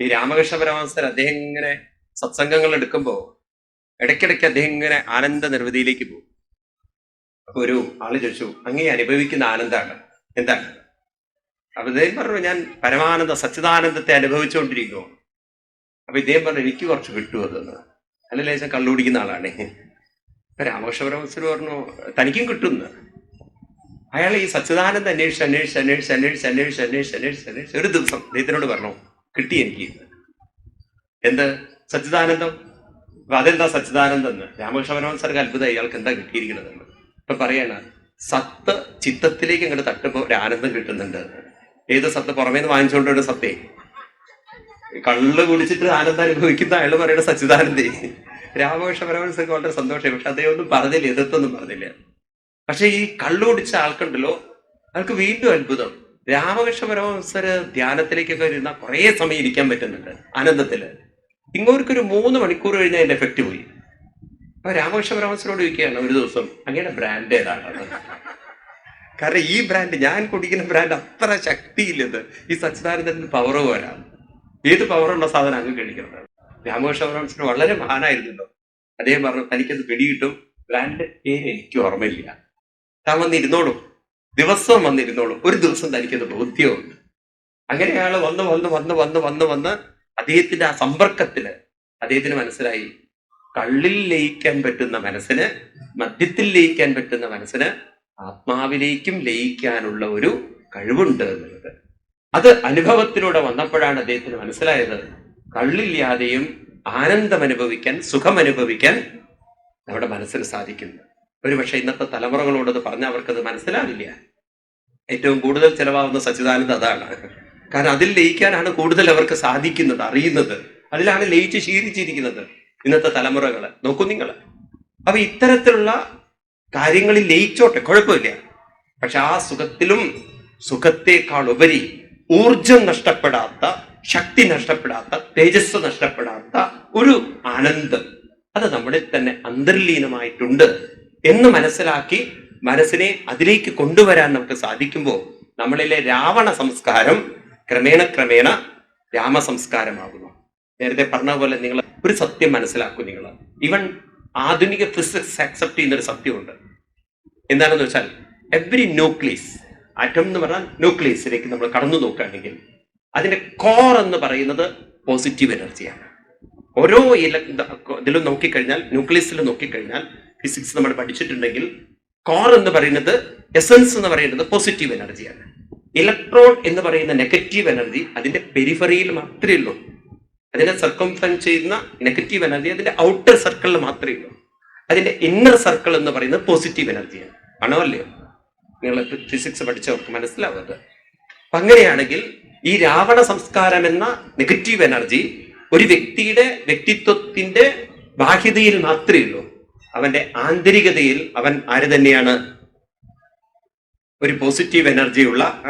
ഈ രാമകൃഷ്ണ പരമഹംസർ അദ്ദേഹം ഇങ്ങനെ സത്സംഗങ്ങൾ എടുക്കുമ്പോൾ ഇടയ്ക്കിടയ്ക്ക് അദ്ദേഹം ഇങ്ങനെ ആനന്ദ നിർവൃതിയിലേക്ക് പോകും. അപ്പൊ ഒരു ആൾ ചോദിച്ചു അങ്ങേ അനുഭവിക്കുന്ന ആനന്ദമാണ് എന്താണ്? അപ്പൊ ഇദ്ദേഹം പറഞ്ഞു ഞാൻ പരമാനന്ദ സച്ചിദാനന്ദത്തെ അനുഭവിച്ചുകൊണ്ടിരിക്കുമോ അപ്പൊ ഇദ്ദേഹം പറഞ്ഞു എനിക്ക് കുറച്ച് കിട്ടുമോ അതെന്ന് അല്ല ലേശം കള്ളുപിടിക്കുന്ന ആളാണ്. അപ്പൊ രാമകൃഷ്ണ പരമഹംസർ പറഞ്ഞു തനിക്കും കിട്ടുന്നു. അയാൾ ഈ സച്ചിദാനന്ദ അന്വേഷിച്ച് അന്വേഷിച്ച് അന്വേഷിച്ച് അന്വേഷിച്ച് അന്വേഷിച്ച് അന്വേഷിച്ച് അന്വേഷിച്ച് അന്വേഷിച്ച് ഒരു ദിവസം അദ്ദേഹത്തിനോട് പറഞ്ഞു കിട്ടി എനിക്ക് എന്ത്? സച്ചിദാനന്ദം? അതെന്താ സച്ചിദാനന്ദം എന്ന്? രാമകൃഷ്ണ പരമഹംസർക്ക് അത്ഭുതം ഇയാൾക്ക് എന്താ കിട്ടിയിരിക്കുന്നത് ഇപ്പൊ പറയണ സത്ത് ചിത്തത്തിലേക്ക് അങ്ങോട്ട് തട്ടുമ്പോ ഒരു ആനന്ദം കിട്ടുന്നുണ്ട്. ഏത് സത്ത്? പുറമേ നിന്ന് വാങ്ങിച്ചുകൊണ്ടുള്ള സത്തേ. കള്ള് കുടിച്ചിട്ട് ആനന്ദം അനുഭവിക്കുന്ന അയാൾ പറയുന്ന സച്ചിദാനന്ദേ. രാമകൃഷ്ണ പരമഹംസർക്ക് വളരെ സന്തോഷമായി. പക്ഷെ അദ്ദേഹം ഒന്നും പറഞ്ഞില്ല എതിർത്തൊന്നും പറഞ്ഞില്ല. പക്ഷെ ഈ കള്ളു കുടിച്ച ആൾക്കുണ്ടല്ലോ അയാൾക്ക് വീണ്ടും അത്ഭുതം. രാമകൃഷ്ണ പരമഹംസര് ധ്യാനത്തിലേക്കൊക്കെ ഇരുന്ന കുറേ സമയം ഇരിക്കാൻ പറ്റുന്നുണ്ട് ആനന്ദത്തിൽ. ഇങ്ങോട്ടൊരു മൂന്ന് മണിക്കൂർ കഴിഞ്ഞാൽ അതിന്റെ എഫക്റ്റ് പോയി. അപ്പൊ രാമകൃഷ്ണ പരമഹംസരോട് ചോദിക്കുകയാണ് ഒരു ദിവസം അങ്ങയുടെ ബ്രാൻഡ് ഏതാണ് കാരണം ഈ ബ്രാൻഡ് ഞാൻ കുടിക്കുന്ന ബ്രാൻഡ് അത്ര ശക്തിയില്ലത്. ഈ സച്ചിദാനന്ദത്തിന് പവർ പോരാ. ഏത് പവറുള്ള സാധനം അങ്ങ് കഴിക്കുന്നത് രാമകൃഷ്ണ പരമഹംസന് വളരെ മഹാനായിരുന്നല്ലോ. അദ്ദേഹം പറഞ്ഞു തനിക്കത് പിടികിട്ടും ബ്രാൻഡ് പേര് എനിക്ക് ഓർമ്മയില്ല. താൻ വന്നിരുന്നോളൂ. ദിവസവും വന്നിരുന്നോളൂ. ഒരു ദിവസം തനിക്കത് ബോധ്യമുണ്ട് അങ്ങനെ അയാൾ വന്ന് വന്ന് വന്ന് വന്ന് വന്ന് വന്ന് അദ്ദേഹത്തിന്റെ ആ സമ്പർക്കത്തിൽ അദ്ദേഹത്തിന് മനസ്സിലായി. കള്ളിൽ ലയിക്കാൻ പറ്റുന്ന മനസ്സിന് മദ്യത്തിൽ ലയിക്കാൻ പറ്റുന്ന മനസ്സിന് ആത്മാവിലേക്കും ലയിക്കാനുള്ള ഒരു കഴിവുണ്ട് എന്നുള്ളത്. അത് അനുഭവത്തിലൂടെ വന്നപ്പോഴാണ് അദ്ദേഹത്തിന് മനസ്സിലായത്. കള്ളില്ലാതെയും ആനന്ദം അനുഭവിക്കാൻ സുഖം അനുഭവിക്കാൻ നമ്മുടെ മനസ്സിന് സാധിക്കുന്നു. ഒരുപക്ഷെ ഇന്നത്തെ തലമുറകളോട് അത് പറഞ്ഞാൽ അവർക്കത് മനസ്സിലാവില്ല. ഏറ്റവും കൂടുതൽ ചിലവാകുന്ന സച്ചിദാനന്ദ അതാണ്. കാരണം അതിൽ ലയിക്കാനാണ് കൂടുതൽ അവർക്ക് സാധിക്കുന്നത് അറിയുന്നത്. അതിലാണ് ലയിച്ച് ശീലിച്ചിരിക്കുന്നത് ഇന്നത്തെ തലമുറകൾ നോക്കൂ നിങ്ങൾ അപ്പൊ ഇത്തരത്തിലുള്ള കാര്യങ്ങളിൽ ലയിച്ചോട്ടെ കുഴപ്പമില്ല. പക്ഷെ ആ സുഖത്തിലും സുഖത്തേക്കാൾ ഉപരി ഊർജം നഷ്ടപ്പെടാത്ത ശക്തി നഷ്ടപ്പെടാത്ത തേജസ് നഷ്ടപ്പെടാത്ത ഒരു ആനന്ദം. അത് നമ്മളിൽ തന്നെ അന്തർലീനമായിട്ടുണ്ട്. എന്ന് മനസ്സിലാക്കി മനസ്സിനെ അതിലേക്ക് കൊണ്ടുവരാൻ നമുക്ക് സാധിക്കുമ്പോൾ നമ്മളിലെ രാവണ സംസ്കാരം ക്രമേണ ക്രമേണ രാമ സംസ്കാരമാകുന്നു നേരത്തെ പറഞ്ഞ പോലെ നിങ്ങൾ ഒരു സത്യം മനസ്സിലാക്കും നിങ്ങൾ. ഈവൻ ആധുനിക ഫിസിക്സ് അക്സെപ്റ്റ് ചെയ്യുന്ന ഒരു സത്യമുണ്ട്. എന്താണെന്ന് വെച്ചാൽ എവറി ന്യൂക്ലിയസ് ആറ്റം എന്ന് പറഞ്ഞാൽ ന്യൂക്ലിയസിലേക്ക് നമ്മൾ കടന്നു നോക്കുകയാണെങ്കിൽ അതിന്റെ കോർ എന്ന് പറയുന്നത് പോസിറ്റീവ് എനർജിയാണ് ഓരോ ഇല ഇതിലും നോക്കിക്കഴിഞ്ഞാൽ ന്യൂക്ലിയസിൽ നോക്കിക്കഴിഞ്ഞാൽ ഫിസിക്സ് നമ്മൾ പഠിച്ചിട്ടുണ്ടെങ്കിൽ കോർ എന്ന് പറയുന്നത് എസൻസ് എന്ന് പറയുന്നത് പോസിറ്റീവ് എനർജിയാണ് ഇലക്ട്രോൺ എന്ന് പറയുന്ന നെഗറ്റീവ് എനർജി അതിന്റെ പെരിഫറിയിൽ മാത്രമേ ഉള്ളൂ. അതിനെ സർക്കംഫൻ ചെയ്യുന്ന നെഗറ്റീവ് എനർജി അതിന്റെ ഔട്ടർ സർക്കിളിൽ മാത്രമേ ഉള്ളൂ. അതിന്റെ ഇന്നർ സർക്കിൾ എന്ന് പറയുന്നത് പോസിറ്റീവ് എനർജിയാണ് ആണോ. അല്ലയോ? നിങ്ങൾ ഫിസിക്സ് പഠിച്ചവർക്ക് മനസ്സിലാവുന്നത് അപ്പൊ അങ്ങനെയാണെങ്കിൽ ഈ രാവണ സംസ്കാരം എന്ന നെഗറ്റീവ് എനർജി ഒരു വ്യക്തിയുടെ വ്യക്തിത്വത്തിന്റെ ബാഹ്യതയിൽ മാത്രമേ ഉള്ളൂ. അവന്റെ ആന്തരികതയിൽ അവൻ ആര് തന്നെയാണ്? ഒരു പോസിറ്റീവ് എനർജിയുള്ള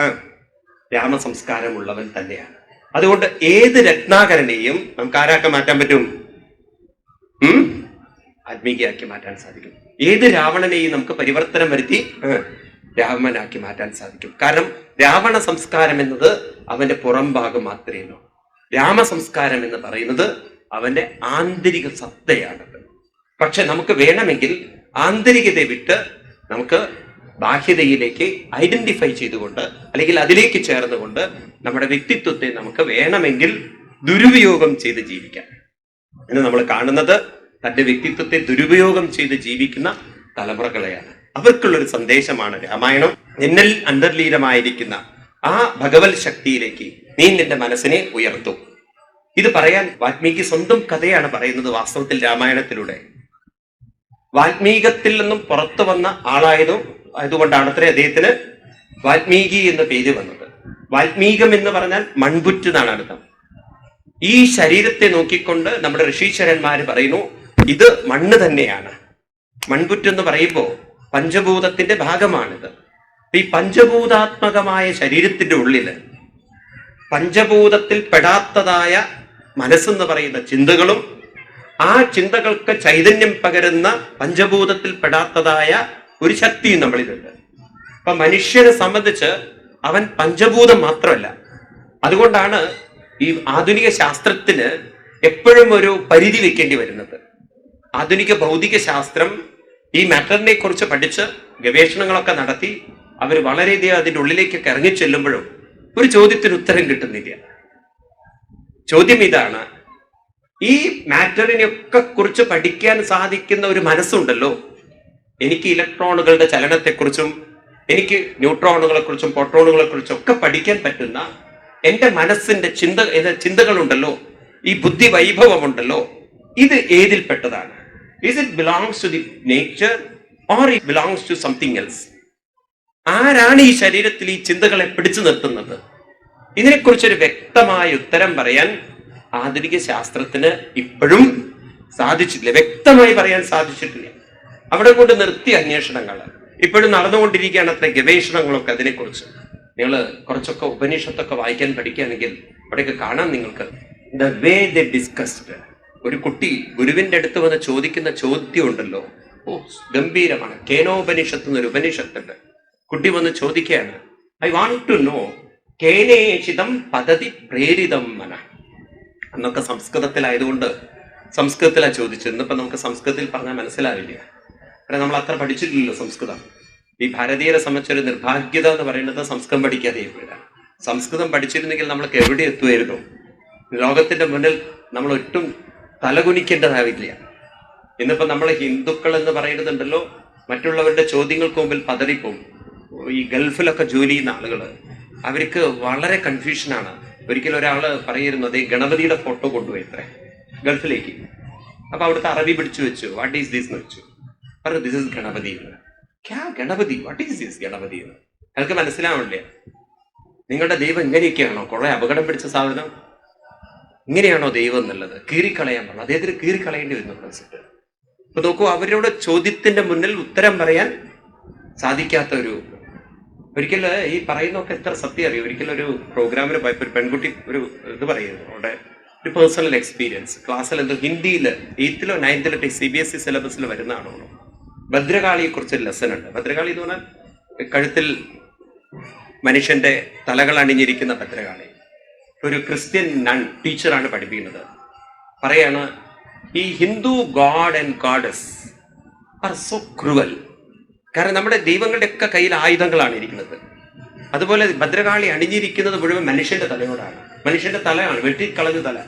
രാമസംസ്കാരമുള്ളവൻ തന്നെയാണ്. അതുകൊണ്ട് ഏത് രത്നാകരനെയും നമുക്ക് ആരാക്കി മാറ്റാൻ പറ്റും? ആത്മീകയാക്കി മാറ്റാൻ സാധിക്കും. ഏത് രാവണനെയും നമുക്ക് പരിവർത്തനം വരുത്തി രാമനാക്കി മാറ്റാൻ സാധിക്കും. കാരണം രാവണ സംസ്കാരം എന്നത് അവന്റെ പുറം ഭാഗം മാത്രമേ ഉള്ളൂ. രാമസംസ്കാരം എന്ന് പറയുന്നത് അവന്റെ ആന്തരിക സത്തയാണത് പക്ഷെ നമുക്ക് വേണമെങ്കിൽ ആന്തരികത വിട്ട് നമുക്ക് ബാഹ്യതയിലേക്ക് ഐഡന്റിഫൈ ചെയ്തുകൊണ്ട് അല്ലെങ്കിൽ അതിലേക്ക് ചേർന്നുകൊണ്ട് നമ്മുടെ വ്യക്തിത്വത്തെ നമുക്ക് വേണമെങ്കിൽ ദുരുപയോഗം ചെയ്ത് ജീവിക്കാം. ഇന്ന് നമ്മൾ കാണുന്നത് തന്റെ വ്യക്തിത്വത്തെ ദുരുപയോഗം ചെയ്ത് ജീവിക്കുന്ന തലമുറകളെയാണ്. അവർക്കുള്ളൊരു സന്ദേശമാണ് രാമായണം. എന്നിൽ അന്തർലീനമായിരിക്കുന്ന ആ ഭഗവത് ശക്തിയിലേക്ക് നീ നിന്റെ മനസ്സിനെ ഉയർത്തും. ഇത് പറയാൻ വാത്മീകി സ്വന്തം കഥയാണ് പറയുന്നത് വാസ്തവത്തിൽ രാമായണത്തിലൂടെ. വാൽമീകത്തിൽ നിന്നും പുറത്തു വന്ന ആളായതും ആയതുകൊണ്ടാണ് അത്ര അദ്ദേഹത്തിന് വാൽമീകി എന്ന പേര് വന്നത്. വാൽമീകം എന്ന് പറഞ്ഞാൽ മൺപുറ്റ് എന്നാണ് അർത്ഥം. ഈ ശരീരത്തെ നോക്കിക്കൊണ്ട് നമ്മുടെ ഋഷീശ്വരന്മാർ പറയുന്നു ഇത് മണ്ണ് തന്നെയാണ്. മൺപുറ്റ് എന്ന് പറയുമ്പോൾ പഞ്ചഭൂതത്തിന്റെ ഭാഗമാണിത്. ഈ പഞ്ചഭൂതാത്മകമായ ശരീരത്തിന്റെ ഉള്ളിൽ പഞ്ചഭൂതത്തിൽ പെടാത്തതായ മനസ്സെന്ന് പറയുന്ന ചിന്തകളും ആ ചിന്തകൾക്ക് ചൈതന്യം പകരുന്ന പഞ്ചഭൂതത്തിൽ പെടാത്തതായ ഒരു ശക്തിയും നമ്മളിലുണ്ട്. അപ്പൊ മനുഷ്യനെ സംബന്ധിച്ച് അവൻ പഞ്ചഭൂതം മാത്രമല്ല. അതുകൊണ്ടാണ് ഈ ആധുനിക ശാസ്ത്രത്തിന് എപ്പോഴും ഒരു പരിധി വെക്കേണ്ടി വരുന്നത്. ആധുനിക ഭൗതിക ശാസ്ത്രം ഈ മാറ്ററിനെ കുറിച്ച് പഠിച്ച് ഗവേഷണങ്ങളൊക്കെ നടത്തി അവർ വളരെയധികം അതിന്റെ ഉള്ളിലേക്കൊക്കെ ഇറങ്ങി ചെല്ലുമ്പോഴും ഒരു ചോദ്യത്തിന് ഉത്തരം കിട്ടുന്നില്ല. ചോദ്യം ഇതാണ് ഈ മാറ്ററിനെയൊക്കെ കുറിച്ച് പഠിക്കാൻ സാധിക്കുന്ന ഒരു മനസ്സുണ്ടല്ലോ. എനിക്ക് ഇലക്ട്രോണുകളുടെ ചലനത്തെക്കുറിച്ചും എനിക്ക് ന്യൂട്രോണുകളെ കുറിച്ചും കുറിച്ചും ഒക്കെ പഠിക്കാൻ പറ്റുന്ന എന്റെ മനസ്സിന്റെ ചിന്ത ചിന്തകളുണ്ടല്ലോ. ഈ ബുദ്ധി വൈഭവമുണ്ടല്ലോ. ഇത് ഏതിൽപ്പെട്ടതാണ് is it belongs to the nature or it belongs to something else ആരാണ് ഈ ശരീരത്തിൽ ഈ ചിന്തകളെ പിടിച്ചു നിർത്തുന്നത്? ഇതിനെക്കുറിച്ചൊരു വ്യക്തമായ ഉത്തരം പറയാൻ ആധുനിക ശാസ്ത്രത്തിന് ഇപ്പോഴും സാധിച്ചിട്ടില്ല. വ്യക്തമായി പറയാൻ സാധിച്ചിട്ടില്ല. അവിടെ കൊണ്ട് നിർത്തിയ അന്വേഷണങ്ങൾ. ഇപ്പോഴും നടന്നുകൊണ്ടിരിക്കുകയാണ് അത്ര ഗവേഷണങ്ങളൊക്കെ അതിനെക്കുറിച്ച്. നിങ്ങൾ കുറച്ചൊക്കെ ഉപനിഷത്തൊക്കെ വായിക്കാൻ പഠിക്കുകയാണെങ്കിൽ അവിടെയൊക്കെ കാണാം നിങ്ങൾക്ക്. ദ വേ ദ ഡിസ്കസ്ഡ് ഒരു കുട്ടി ഗുരുവിന്റെ അടുത്ത് വന്ന് ചോദിക്കുന്ന ചോദ്യം ഉണ്ടല്ലോ ഓ ഗംഭീരമാണ്. കേനോപനിഷത്ത് എന്നൊരു ഉപനിഷത്തുണ്ട്. കുട്ടി വന്ന് ചോദിക്കുകയാണ്. ഐ വാണ്ട് ടു നോ കേനേഷിതം പദ്ധതി പ്രേരിതം മന അന്നൊക്കെ സംസ്കൃതത്തിലായതുകൊണ്ട് സംസ്കൃതത്തിലാണ് ചോദിച്ചത്. ഇന്നിപ്പോൾ നമുക്ക് സംസ്കൃതത്തിൽ പറഞ്ഞാൽ മനസ്സിലാവില്ല. കാരണം നമ്മൾ അത്ര പഠിച്ചിട്ടില്ലല്ലോ സംസ്കൃതം. ഈ ഭാരതീയരെ സംബന്ധിച്ചൊരു നിർഭാഗ്യത എന്ന് പറയുന്നത് സംസ്കൃതം പഠിക്കാതെ ഇപ്പോഴാണ് സംസ്കൃതം പഠിച്ചിരുന്നെങ്കിൽ നമ്മൾക്ക് എവിടെ എത്തുമായിരുന്നു? ലോകത്തിന്റെ മുന്നിൽ നമ്മൾ ഒട്ടും തലകുനിക്കേണ്ടതാവില്ല. ഇന്നിപ്പോൾ നമ്മൾ ഹിന്ദുക്കൾ എന്ന് പറയുന്നുണ്ടല്ലോ മറ്റുള്ളവരുടെ ചോദ്യങ്ങൾക്ക് മുമ്പിൽ പതറിപ്പോവും. ഈ ഗൾഫിലൊക്കെ ജോലി ചെയ്യുന്ന ആളുകൾ അവർക്ക് വളരെ കൺഫ്യൂഷനാണ് ഒരിക്കലും ഒരാൾ പറയുന്നു അതേ ഗണപതിയുടെ ഫോട്ടോ കൊണ്ടുപോയി അത്ര. ഗൾഫിലേക്ക്. അപ്പൊ അവിടുത്തെ അറബി പിടിച്ചു വെച്ചു. വാട്ട് ഈസ് ദിസ് എന്ന് വെച്ചു. പറഞ്ഞു ദിസ് ഇസ് ഗണപതി എന്ന്. ക്യാ Ganapati? What is this Ganapati എന്ന്? അയാൾക്ക് മനസ്സിലാവണില്ലേ. നിങ്ങളുടെ ദൈവം ഇങ്ങനെയൊക്കെയാണോ? കുറെ അപകടം പിടിച്ച സാധനം? ഇങ്ങനെയാണോ ദൈവം എന്നുള്ളത്? കീറിക്കളയാൻ പറഞ്ഞു. അദ്ദേഹത്തിന് കീറിക്കളയേണ്ടി വരുന്നു മനസ്സിട്ട് അപ്പൊ നോക്കൂ അവരുടെ ചോദ്യത്തിന്റെ മുന്നിൽ ഉത്തരം പറയാൻ സാധിക്കാത്ത ഒരു ഒരിക്കൽ ഈ പറയുന്നൊക്കെ എത്ര സത്യം അറിയും? ഒരിക്കലും ഒരു പോയപ്പോൾ ഒരു പെൺകുട്ടി ഒരു ഇത് പറയുന്നു. അവിടെ ഒരു പേഴ്സണൽ എക്സ്പീരിയൻസ് ക്ലാസ്സിൽ എന്തോ ഹിന്ദിയിൽ എയ്ത്തിലോ നയൻത്തിലോ സി ബി എസ് ഇ സിലബസിൽ വരുന്നതാണോ ഭദ്രകാളിയെ കുറിച്ച് ലെസൺ ഉണ്ട്. ഭദ്രകാളി എന്ന് പറഞ്ഞാൽ കഴുത്തിൽ മനുഷ്യന്റെ തലകൾ അണിഞ്ഞിരിക്കുന്ന ഭദ്രകാളി. ഒരു ക്രിസ്ത്യൻ നൺ ടീച്ചറാണ് പഠിപ്പിക്കുന്നത്. പറയാണ് ഈ Hindu god and goddess are so cruel കാരണം നമ്മുടെ ദൈവങ്ങളുടെ ഒക്കെ കയ്യിൽ ആയുധങ്ങളാണ് ഇരിക്കുന്നത്. അതുപോലെ ഭദ്രകാളി അണിഞ്ഞിരിക്കുന്നത് മുഴുവൻ മനുഷ്യന്റെ തലയോടാണ്. മനുഷ്യന്റെ തലയാണ് വെട്ടിക്കളഞ്ഞ തല.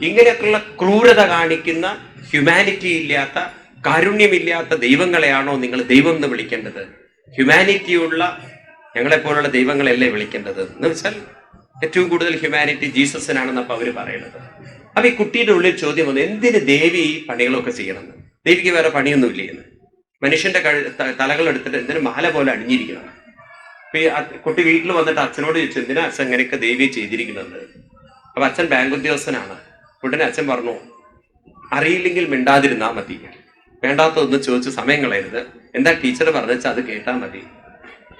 ഇങ്ങനെയൊക്കെയുള്ള ക്രൂരത കാണിക്കുന്ന ഹ്യൂമാനിറ്റി ഇല്ലാത്ത കാരുണ്യമില്ലാത്ത ദൈവങ്ങളെയാണോ നിങ്ങൾ ദൈവം എന്ന് വിളിക്കേണ്ടത്? ഹ്യൂമാനിറ്റിയുള്ള ഞങ്ങളെപ്പോലുള്ള ദൈവങ്ങളെയല്ലേ വിളിക്കേണ്ടത്? എന്ന് വെച്ചാൽ ഏറ്റവും കൂടുതൽ ഹ്യൂമാനിറ്റി ജീസസിനാണെന്നപ്പോൾ അവർ പറയുന്നത്. അപ്പൊ ഈ കുട്ടിയുടെ ഉള്ളിൽ ചോദ്യം വന്നു എന്തിന് ദേവി പണികളൊക്കെ ചെയ്യണമെന്ന്? ദേവിക്ക് വേറെ പണിയൊന്നുമില്ലേ എന്ന്? മനുഷ്യന്റെ തലകൾ എടുത്തിട്ട് എന്തിനു മാല പോലെ അണിഞ്ഞിരിക്കണം. അപ്പൊ ഈ കുട്ടി വീട്ടിൽ വന്നിട്ട് അച്ഛനോട് ചോദിച്ചു എന്തിനാ അച്ഛൻ ഇങ്ങനെയൊക്കെ ദേവിയെ ചെയ്തിരിക്കുന്നത്? അപ്പൊ അച്ഛൻ ബാങ്ക് ഉദ്യോഗസ്ഥനാണ്. ഉടനെ അച്ഛൻ പറഞ്ഞു അറിയില്ലെങ്കിൽ മിണ്ടാതിരുന്നാ മതി. വേണ്ടാത്തതൊന്നും ചോദിച്ച് സമയം കളയരുത്. എന്താ ടീച്ചർ പറഞ്ഞാൽ അത് കേട്ടാ മതി.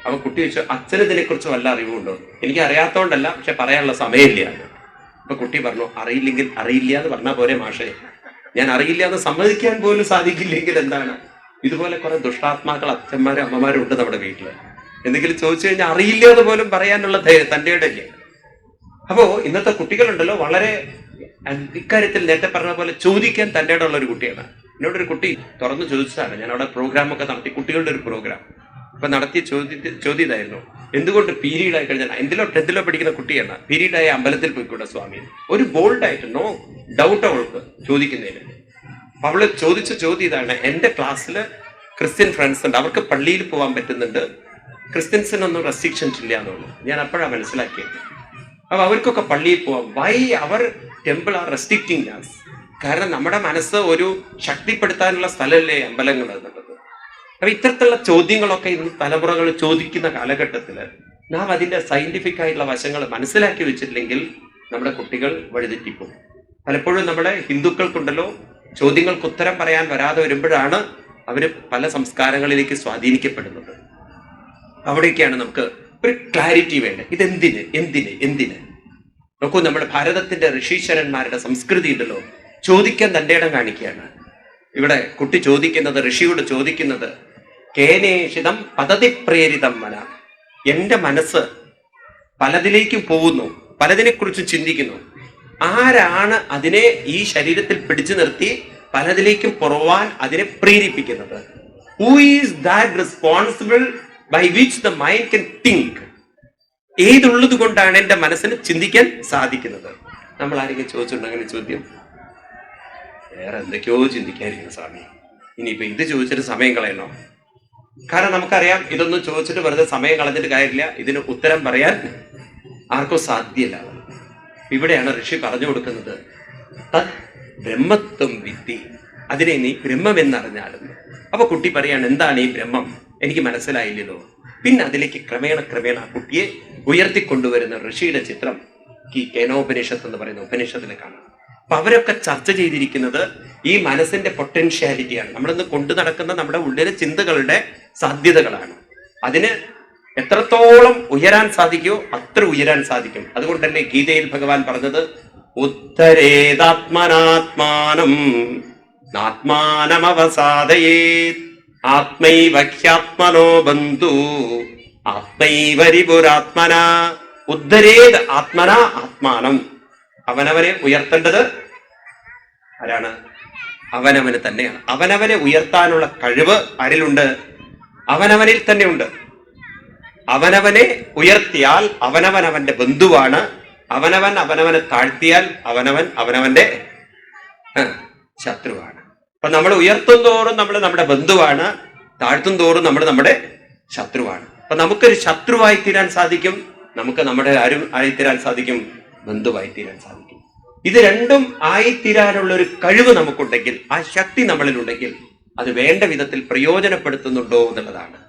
അപ്പൊ കുട്ടി ചോദിച്ചു അച്ഛന് ഇതിനെക്കുറിച്ച് വല്ല അറിവുണ്ടോ? എനിക്ക് അറിയാത്തോണ്ടല്ല പക്ഷെ പറയാനുള്ള സമയമില്ല. അപ്പൊ കുട്ടി പറഞ്ഞു അറിയില്ലെങ്കിൽ അറിയില്ല എന്ന് പറഞ്ഞാൽ പോരെ മാഷേ. ഞാൻ അറിയില്ല എന്ന് സമ്മതിക്കാൻ പോലും സാധിക്കില്ലെങ്കിൽ എന്താണ്? ഇതുപോലെ കുറെ ദുഷ്ടാത്മാക്കൾ അച്ഛന്മാരും അമ്മമാരും ഉണ്ട് നമ്മുടെ വീട്ടിൽ എന്തെങ്കിലും ചോദിച്ചു കഴിഞ്ഞാൽ അറിയില്ല എന്ന് പോലും പറയാനുള്ള ധൈര്യം ഇടയില്ല അപ്പോൾ അപ്പോ ഇന്നത്തെ കുട്ടികളുണ്ടല്ലോ വളരെ ഇക്കാര്യത്തിൽ നേരത്തെ പറഞ്ഞ പോലെ ചോദിക്കാൻ തന്റെ ഉള്ള ഒരു കുട്ടിയാണ്. എന്നോടൊരു കുട്ടി തുറന്നു ചോദിച്ചതാണ്. ഞാൻ അവിടെ പ്രോഗ്രാം ഒക്കെ നടത്തി കുട്ടികളുടെ ഒരു പ്രോഗ്രാം. അപ്പൊ നടത്തിയ ചോദ്യ ചോദ്യതായിരുന്നു എന്തുകൊണ്ട് പീരീഡ് ആയി കഴിഞ്ഞാൽ എന്തിലോ ടെന്തിലോ പഠിക്കുന്ന കുട്ടിയാണ് പീരീഡായ അമ്പലത്തിൽ പോയിക്കൂടെ സ്വാമി? ഒരു ബോൾഡ് നോ ഡൗട്ട് അവൾക്ക് ചോദിക്കുന്നതിന്. അവൾ ചോദിച്ച ചോദ്യം ഇതാണ്. എന്റെ ക്ലാസ്സിൽ ക്രിസ്ത്യൻ ഫ്രണ്ട്സ് ഉണ്ട്. അവർക്ക് പള്ളിയിൽ പോകാൻ പറ്റുന്നുണ്ട്. ക്രിസ്ത്യൻസിനൊന്നും റെസ്ട്രിക്ഷൻസ് ഇല്ല എന്നുള്ളൂ. ഞാൻ അപ്പോഴാണ് മനസ്സിലാക്കിയത്. അപ്പൊ അവർക്കൊക്കെ പള്ളിയിൽ പോവാം. Why our temple are restricting as കാരണം നമ്മുടെ മനസ്സ് ഒരു ശക്തിപ്പെടുത്താനുള്ള സ്ഥലമല്ലേ അമ്പലങ്ങൾ എന്നുള്ളത്. അപ്പൊ ഇത്തരത്തിലുള്ള ചോദ്യങ്ങളൊക്കെ ഇന്ന് തലമുറകൾ ചോദിക്കുന്ന കാലഘട്ടത്തിൽ നാം അതിന്റെ സയന്റിഫിക് ആയിട്ടുള്ള വശങ്ങൾ മനസ്സിലാക്കി വെച്ചിട്ടില്ലെങ്കിൽ നമ്മുടെ കുട്ടികൾ വഴിതെറ്റിപ്പോകും. പലപ്പോഴും നമ്മുടെ ഹിന്ദുക്കൾക്കുണ്ടല്ലോ ചോദ്യങ്ങൾക്ക് ഉത്തരം പറയാൻ വരാതെ വരുമ്പോഴാണ് അവർ പല സംസ്കാരങ്ങളിലേക്ക് സ്വാധീനിക്കപ്പെടുന്നത്. അവിടേക്കാണ് നമുക്ക് ഒരു ക്ലാരിറ്റി വേണ്ടത്. ഇതെന്തിന്? എന്തിന്? എന്തിന്? നോക്കൂ നമ്മുടെ ഭാരതത്തിന്റെ ഋഷീശ്വരന്മാരുടെ സംസ്കൃതി ഉണ്ടല്ലോ. ചോദിക്കാൻ തന്റെ ഇടം കാണിക്കുകയാണ്. ഇവിടെ കുട്ടി ചോദിക്കുന്നത് ഋഷിയോട് ചോദിക്കുന്നത് കേനേഷിതം പദ്ധതി പ്രേരിതം മന എന്റെ മനസ്സ് പലതിലേക്കും പോകുന്നു പലതിനെ കുറിച്ച് ചിന്തിക്കുന്നു. ആരാണ് അതിനെ ഈ ശരീരത്തിൽ പിടിച്ചു നിർത്തി പലതിലേക്കും പുറവാൻ അതിനെ പ്രേരിപ്പിക്കുന്നത്? Who is that responsible by which the mind can think ഏതുള്ളത് കൊണ്ടാണ് എന്റെ മനസ്സിന് ചിന്തിക്കാൻ സാധിക്കുന്നത്? നമ്മൾ ആരെങ്കിലും ചോദിച്ചിട്ടുണ്ട് അങ്ങനെ ചോദ്യം? വേറെ എന്തൊക്കെയോ ചിന്തിക്കാതിരിക്കുന്നു സ്വാമി. ഇനിയിപ്പോ ഇത് ചോദിച്ചിട്ട് സമയം കളയണോ? കാരണം നമുക്കറിയാം ഇതൊന്നും ചോദിച്ചിട്ട് വെറുതെ സമയം കളഞ്ഞിട്ട് കാര്യമില്ല. ഇതിന് ഉത്തരം പറയാൻ ആർക്കും സാധ്യല്ല. ഇവിടെയാണ് ഋഷി പറഞ്ഞു കൊടുക്കുന്നത്. തത് ബ്രഹ്മത്വം വിത്തി അതിനെ നീ ബ്രഹ്മം എന്നറിഞ്ഞാലും. അപ്പൊ കുട്ടി പറയാണ് എന്താണ് ഈ ബ്രഹ്മം? എനിക്ക് മനസ്സിലായില്ലല്ലോ. പിന്നെ അതിലേക്ക് ക്രമേണ ക്രമേണ ആ കുട്ടിയെ ഉയർത്തിക്കൊണ്ടുവരുന്ന ഋഷിയുടെ ചിത്രം ഈ കേനോപനിഷത്ത് എന്ന് പറയുന്ന ഉപനിഷത്തിനെ കാണാം. അപ്പൊ അവരൊക്കെ ചർച്ച ചെയ്തിരിക്കുന്നത് ഈ മനസ്സിന്റെ പൊട്ടൻഷ്യാലിറ്റിയാണ്. നമ്മളിന്ന് കൊണ്ടു നടക്കുന്ന നമ്മുടെ ഉള്ളിലെ ചിന്തകളുടെ സാധ്യതകളാണ്. അതിന് എത്രത്തോളം ഉയരാൻ സാധിക്കുമോ അത്ര ഉയരാൻ സാധിക്കും. അതുകൊണ്ട് തന്നെ ഗീതയിൽ ഭഗവാൻ പറഞ്ഞത് ഉത്തരേതാത്മനാത്മാനം നാത്മാനമവസാദയേ ആത്മൈവഹ്യാത്മനോ ബന്ധു ആത്മൈവരിപുരാത്മന ഉദ്ധരേത് ആത്മന ആത്മാനം. അവനവനെ ഉയർത്തേണ്ടത് ആരാണ്? അവനവന് തന്നെയാണ്. അവനവനെ ഉയർത്താനുള്ള കഴിവ് ആരിലുണ്ട്? അവനവനിൽ തന്നെയുണ്ട്. അവനവനെ ഉയർത്തിയാൽ അവനവൻ അവന്റെ ബന്ധുവാണ്. അവനവൻ അവനവനെ താഴ്ത്തിയാൽ അവനവൻ അവനവന്റെ ശത്രുവാണ്. അപ്പൊ നമ്മൾ ഉയർത്തും തോറും നമ്മൾ നമ്മുടെ ബന്ധുവാണ്. താഴ്ത്തും തോറും നമ്മൾ നമ്മുടെ ശത്രുവാണ്. അപ്പൊ നമുക്കൊരു ശത്രുവായി തീരാൻ സാധിക്കും. നമുക്ക് നമ്മുടെ ആരും ആയിത്തീരാൻ സാധിക്കും. ബന്ധുവായി തീരാൻ സാധിക്കും. ഇത് രണ്ടും ആയിത്തീരാനുള്ള ഒരു കഴിവ് നമുക്കുണ്ടെങ്കിൽ ആ ശക്തി നമ്മളിലുണ്ടെങ്കിൽ അത് വേണ്ട വിധത്തിൽ പ്രയോജനപ്പെടുത്തുന്നുണ്ടോ എന്നുള്ളതാണ്.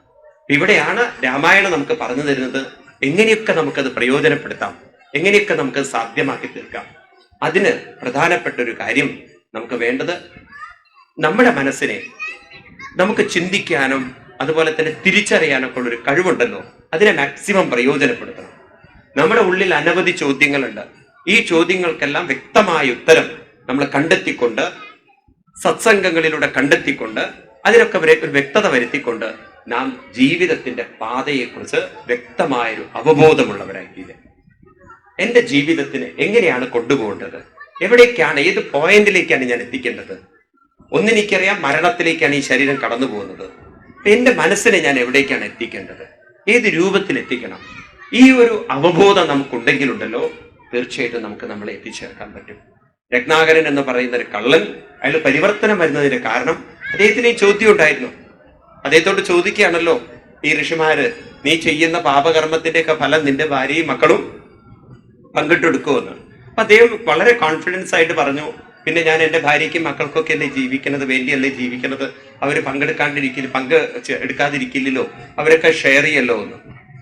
ഇവിടെയാണ് രാമായണം നമുക്ക് പറഞ്ഞു തരുന്നത്. എങ്ങനെയൊക്കെ നമുക്കത് പ്രയോജനപ്പെടുത്താം? എങ്ങനെയൊക്കെ നമുക്കത് സാധ്യമാക്കി തീർക്കാം? അതിന് പ്രധാനപ്പെട്ട ഒരു കാര്യം നമുക്ക് വേണ്ടത് നമ്മുടെ മനസ്സിനെ നമുക്ക് ചിന്തിക്കാനും അതുപോലെ തന്നെ തിരിച്ചറിയാനൊക്കെ ഉള്ളൊരു കഴിവുണ്ടല്ലോ. അതിനെ മാക്സിമം പ്രയോജനപ്പെടുത്തണം. നമ്മുടെ ഉള്ളിൽ അനവധി ചോദ്യങ്ങളുണ്ട്. ഈ ചോദ്യങ്ങൾക്കെല്ലാം വ്യക്തമായ ഉത്തരം നമ്മൾ കണ്ടെത്തിക്കൊണ്ട് സത്സംഗങ്ങളിലൂടെ കണ്ടെത്തിക്കൊണ്ട് അതിനൊക്കെ ഒരു വ്യക്തത വരുത്തിക്കൊണ്ട് നാം ജീവിതത്തിന്റെ പാതയെക്കുറിച്ച് വ്യക്തമായൊരു അവബോധമുള്ളവരായി എന്റെ ജീവിതത്തിന് എങ്ങനെയാണ് കൊണ്ടുപോകേണ്ടത്? എവിടേക്കാണ് ഏത് പോയിന്റിലേക്കാണ് ഞാൻ എത്തിക്കേണ്ടത്? ഒന്നെനിക്കറിയാം മരണത്തിലേക്കാണ് ഈ ശരീരം കടന്നു പോകുന്നത്. എന്റെ മനസ്സിനെ ഞാൻ എവിടേക്കാണ് എത്തിക്കേണ്ടത്? ഏത് രൂപത്തിൽ എത്തിക്കണം? ഈ ഒരു അവബോധം നമുക്കുണ്ടെങ്കിലുണ്ടല്ലോ തീർച്ചയായിട്ടും നമുക്ക് നമ്മളെ എത്തിച്ചേർക്കാൻ പറ്റും. രത്നാകരൻ എന്ന് പറയുന്ന ഒരു കള്ളൻ അയാൾ പരിവർത്തനം വരുന്നതിന്റെ കാരണം അദ്ദേഹത്തിന് ഈ ചോദ്യം ഉണ്ടായിരുന്നു. അദ്ദേഹത്തോട് ചോദിക്കുകയാണല്ലോ ഈ ഋഷിമാര് നീ ചെയ്യുന്ന പാപകർമ്മത്തിന്റെയൊക്കെ ഫലം നിന്റെ ഭാര്യയും മക്കളും പങ്കിട്ടെടുക്കുമെന്ന് അപ്പൊ അദ്ദേഹം വളരെ കോൺഫിഡൻസ് ആയിട്ട് പറഞ്ഞു പിന്നെ ഞാൻ എന്റെ ഭാര്യയ്ക്കും മക്കൾക്കൊക്കെ അല്ലേ ജീവിക്കുന്നത്? വേണ്ടിയല്ലേ ജീവിക്കുന്നത്? അവർ പങ്കെടുക്കാണ്ടിരിക്കില്ല പങ്ക് എടുക്കാതിരിക്കില്ലല്ലോ? അവരൊക്കെ ഷെയർ ചെയ്യല്ലോ എന്ന്.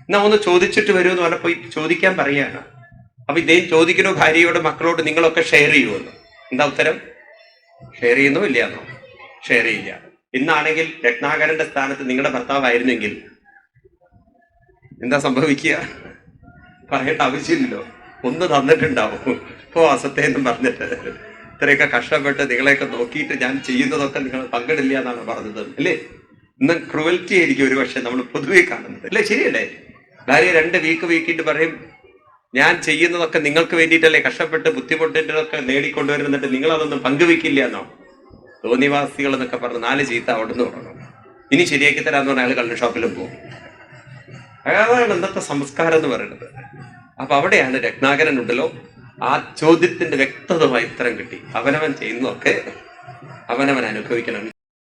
എന്നാ ഒന്ന് ചോദിച്ചിട്ട് വരൂ എന്ന് പറഞ്ഞപ്പോ ചോദിക്കാൻ പറയാണ് അപ്പൊ ഇദ്ദേഹം ചോദിക്കുന്നു ഭാര്യയോട് മക്കളോട് നിങ്ങളൊക്കെ ഷെയർ ചെയ്യുമെന്ന് എന്താ ഉത്തരം? ഷെയർ ചെയ്യുന്നു ഇല്ലയെന്നോ? ഷെയർ ചെയ്യില്ല. ഇന്നാണെങ്കിൽ രത്നാകരന്റെ സ്ഥാനത്ത് നിങ്ങളുടെ ഭർത്താവായിരുന്നെങ്കിൽ എന്താ സംഭവിക്കുക? പറയേണ്ട ആവശ്യമില്ലല്ലോ. ഒന്ന് തന്നിട്ടുണ്ടാവും. ഇപ്പോ അസത്തെ എന്നും പറഞ്ഞിട്ട്. ഇത്രയൊക്കെ കഷ്ടപ്പെട്ട് നിങ്ങളെയൊക്കെ നോക്കിയിട്ട് ഞാൻ ചെയ്യുന്നതൊക്കെ നിങ്ങൾ പങ്കിടില്ല എന്നാണ് പറഞ്ഞത് അല്ലേ? ഇന്ന് ക്രുവൽറ്റി ആയിരിക്കും ഒരു പക്ഷെ നമ്മൾ പൊതുവെ കാണുന്നത്. അല്ലേ? ശരിയല്ലേ? ഭാര്യ രണ്ട് വീക്ക് വീക്കിട്ട് പറയും ഞാൻ ചെയ്യുന്നതൊക്കെ നിങ്ങൾക്ക് വേണ്ടിയിട്ടല്ലേ കഷ്ടപ്പെട്ട് ബുദ്ധിമുട്ടിട്ടൊക്കെ നേടിക്കൊണ്ടുവരുന്നിട്ട് നിങ്ങളതൊന്നും പങ്കുവെക്കില്ല എന്നോ? തോന്നിവാസികൾ എന്നൊക്കെ പറഞ്ഞ് നാല് ചീത്ത അവിടെ നിന്ന് തുടങ്ങും ഇനി ശരിയാക്കി തരാന്ന് പറഞ്ഞാൽ അയാൾ കള്ളു ഷോപ്പിലും പോകും. അതാണ് ഇന്നത്തെ സംസ്കാരം എന്ന് പറയുന്നത്. അപ്പൊ അവിടെയാണ് രത്നാകരൻ ഉണ്ടല്ലോ ആ ചോദ്യത്തിന്റെ വ്യക്തതമായി ഉത്തരം കിട്ടി. അവനവൻ ചെയ്യുന്നതൊക്കെ അവനവൻ അനുഭവിക്കണം.